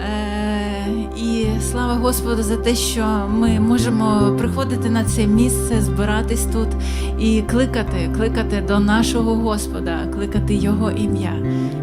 Е, І слава Господу за те, що ми можемо приходити на це місце, збиратись тут і кликати, кликати до нашого Господа, кликати Його ім'я.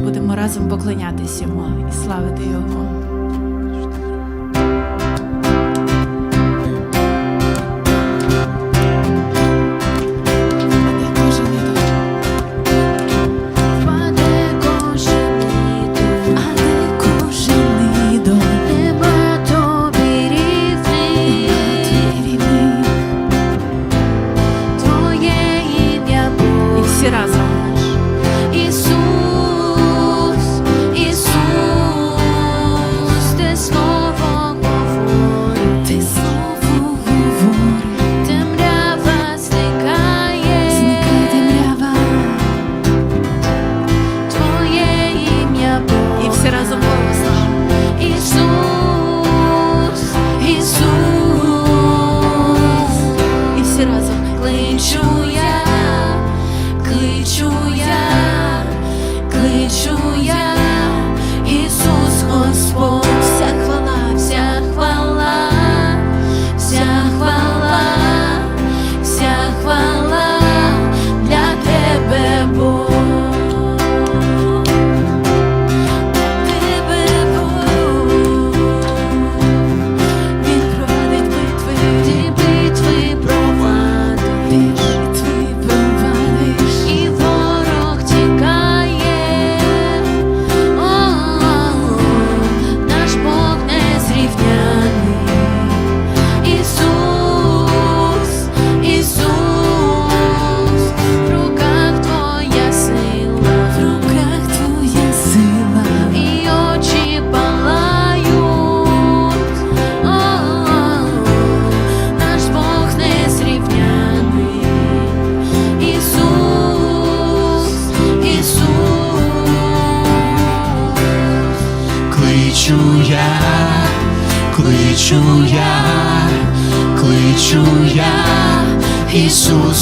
Будемо разом поклонятись йому і славити Його.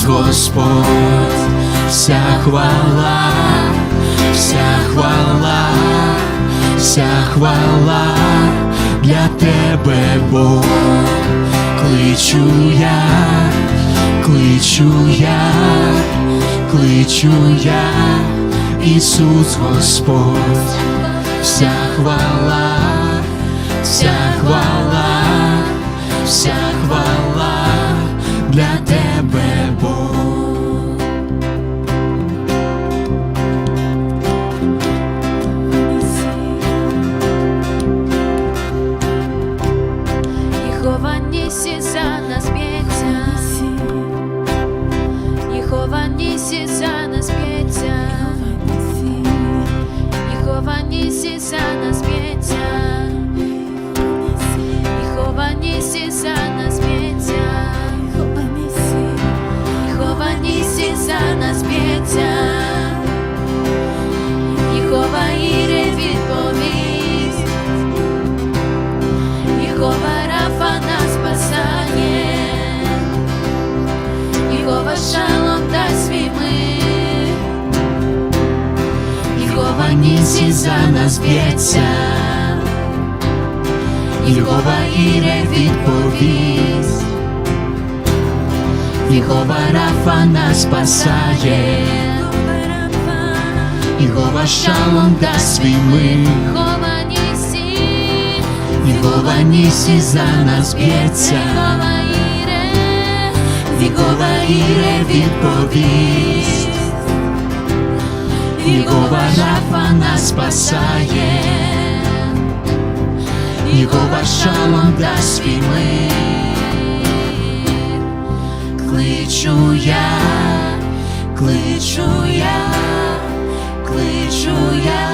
Господь, вся хвала, вся хвала, вся хвала для тебе, Бог. Кличу я, кличу я, кличу я, Ісус Господь вся хвала, вся хвала, вся хвала для тебе, Бог. Нісі за нас б'ється, Єгова Іре відповість, Єгова Рафа нас спасає, Єгова шалом дасть свій мир, Єгова Нісі, за нас б'ється, Єгова Іре відповість, Єгова Рафа нас спасає, Єгова шалом дасть свій мир. Кличу я, кличу я, кличу я,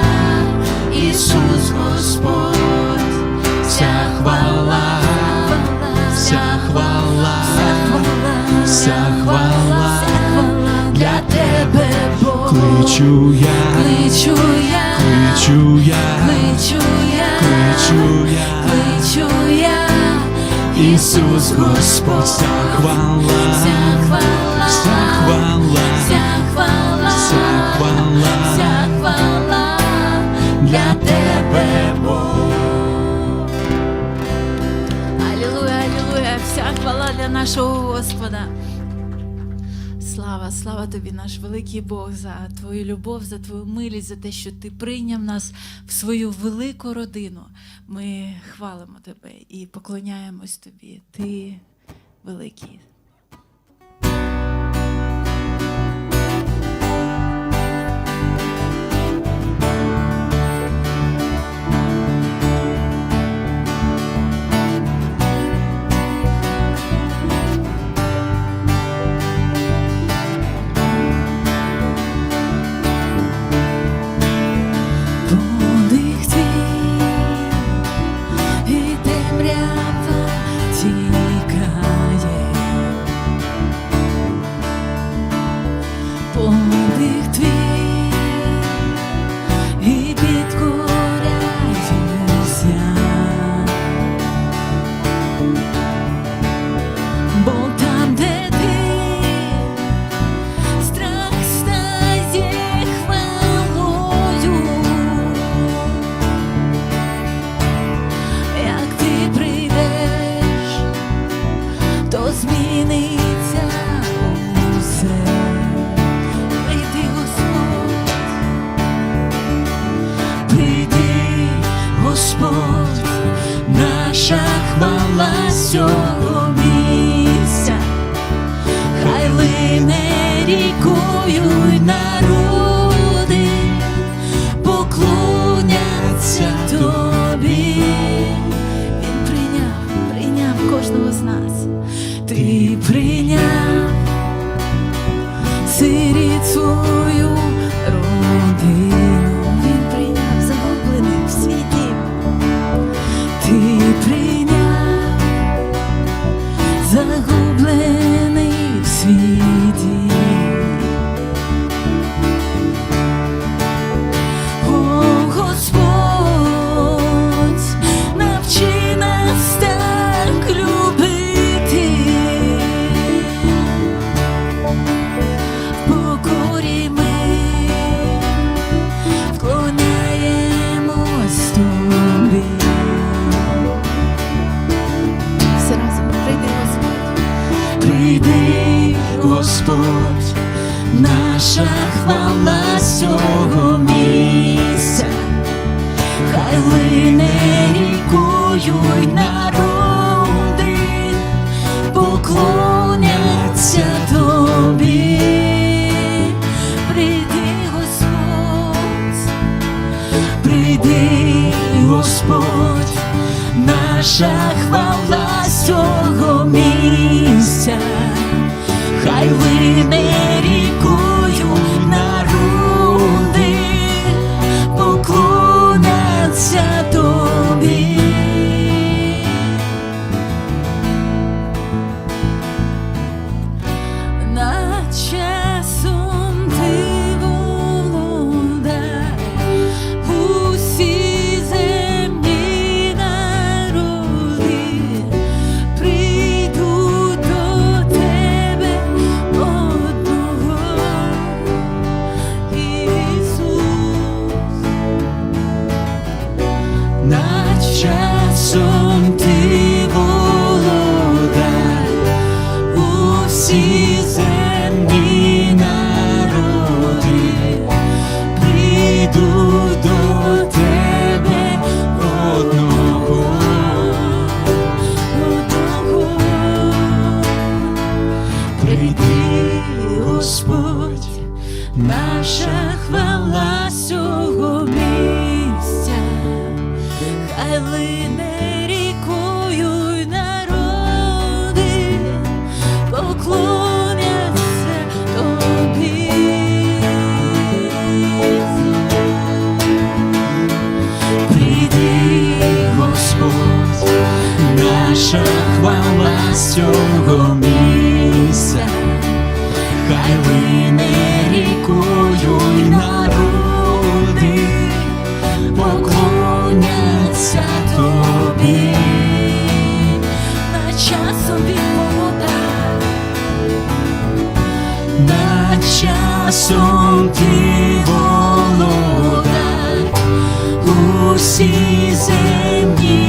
Ісус Господь, вся хвала, вся хвала, вся хвала для тебе кличу я, кличу я, кличу я, кличу я, кличу я, кличу я, Ісус Господь, вся хвала, вся хвала, вся хвала, вся хвала, вся хвала, вся хвала. Для тебе, Бог. Аллилуйя, аллилуйя, вся хвала для нашого Господа. Слава, тобі, наш великий Бог, за твою любов, за твою милість, за те, що ти прийняв нас в свою велику родину. Ми хвалимо тебе і поклоняємось тобі. Ти великий. Господь, наша хвала з цього місця. Хай лине рікою й народи, поклоняться тобі. Прийди, Господь, прийди, Господь, наша хвала з цього місця, хай усі земні наша хвала з цього місця. Хай лине рікою народи, поклоняться тобі. На часом він володар, над часом ти володар, усі земні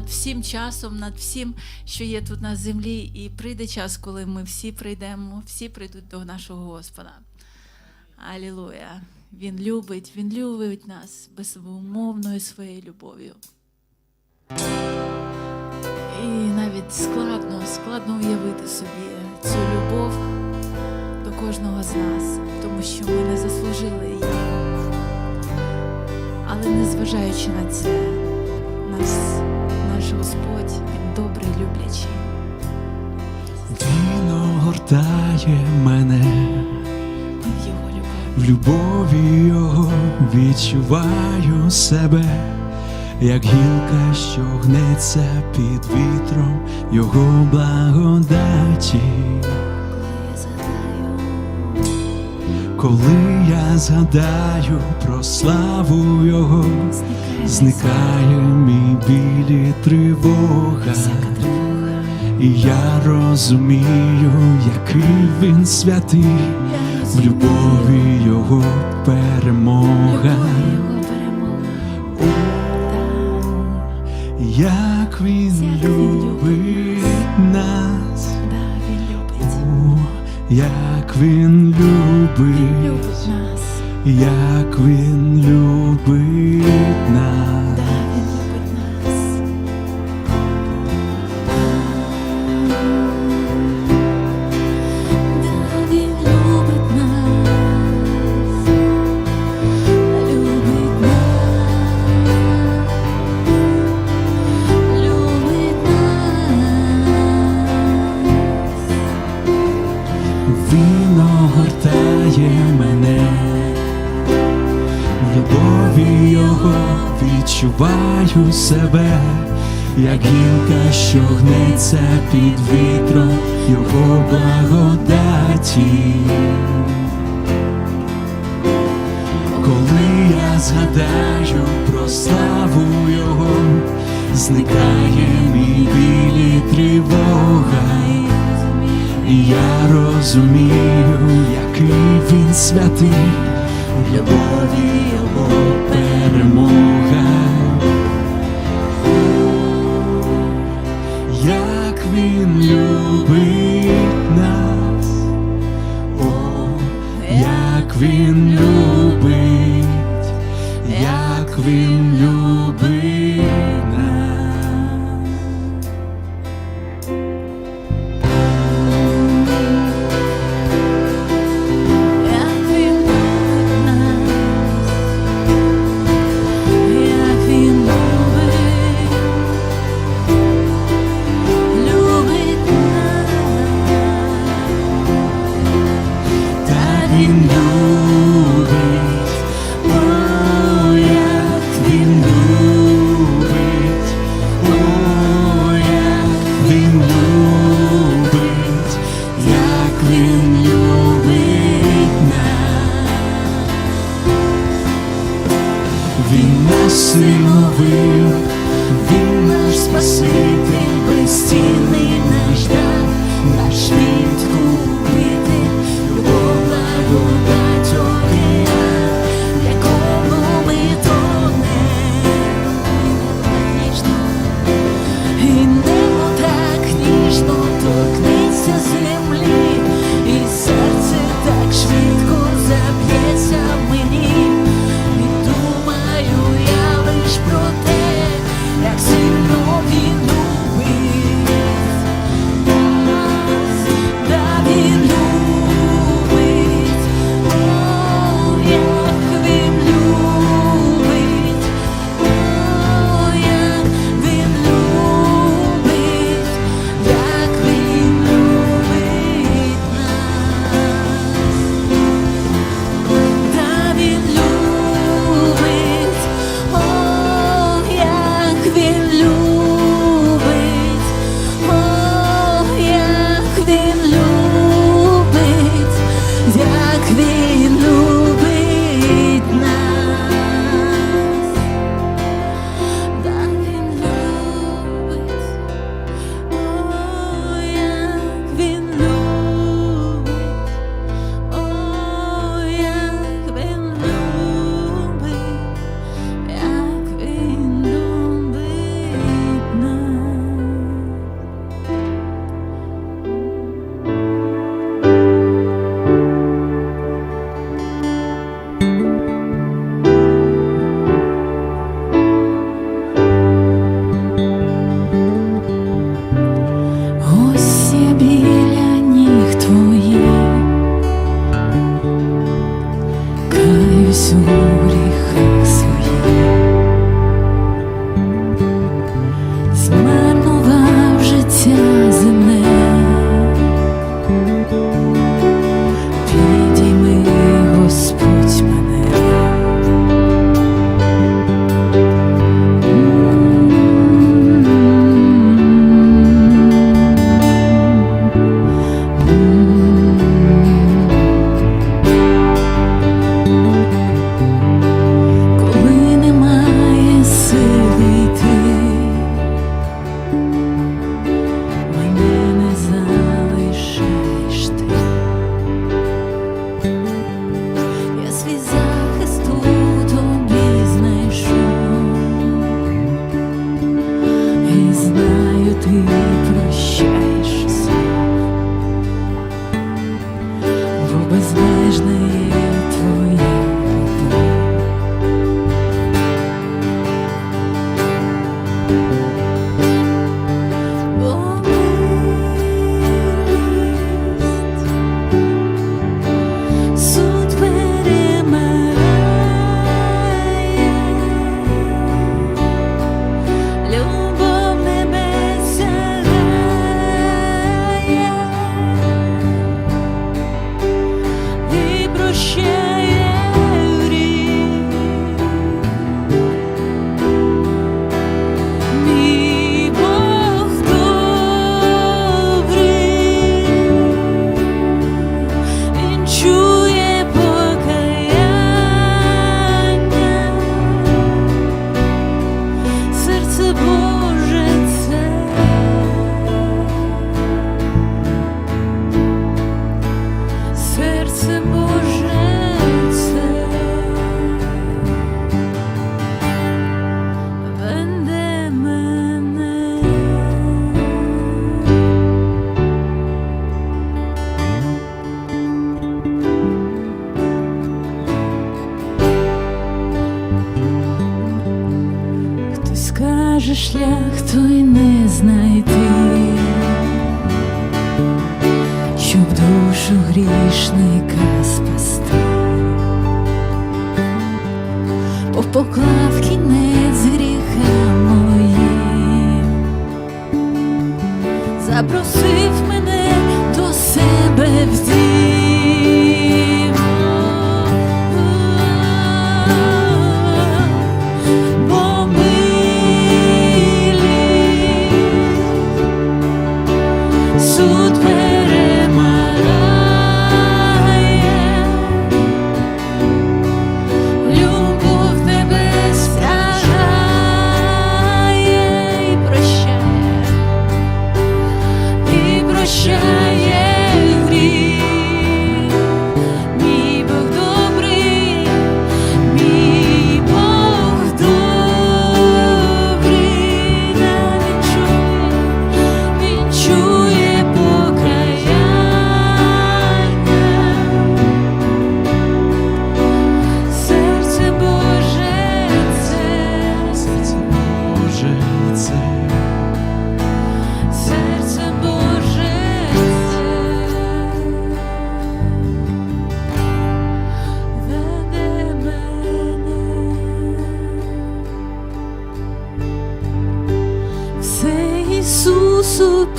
над всім часом, над всім, що є тут на землі. І прийде час, коли ми всі прийдемо, всі прийдуть до нашого Господа. Алілуя! Він любить, Він любить нас безумовною своєю любов'ю. І навіть складно, складно уявити собі цю любов до кожного з нас, тому що ми не заслужили її. Але незважаючи на це, нас, наш Господь, Він добрий, люблячий. Він огортає мене. Ми в Його любові. В любові його відчуваю себе, як гілка, що гнеться під вітром його благодаті. Коли я згадаю про славу його, зникає мій білі тривога, і я розумію, який він святий. В любові його перемога, Як він любить нас, як він любить, як він любить нас. Себе, як гілка, що гнеться під вітром його благодаті. Коли я згадаю про славу його, зникає мій білі тривога. І я розумію, який він святий, в любові його перемога. Він любить очах й не знайти, щоб душу грішника спасти, бо поклав кінець гріха моїм, запросив мене.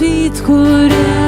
Rapid Kur'an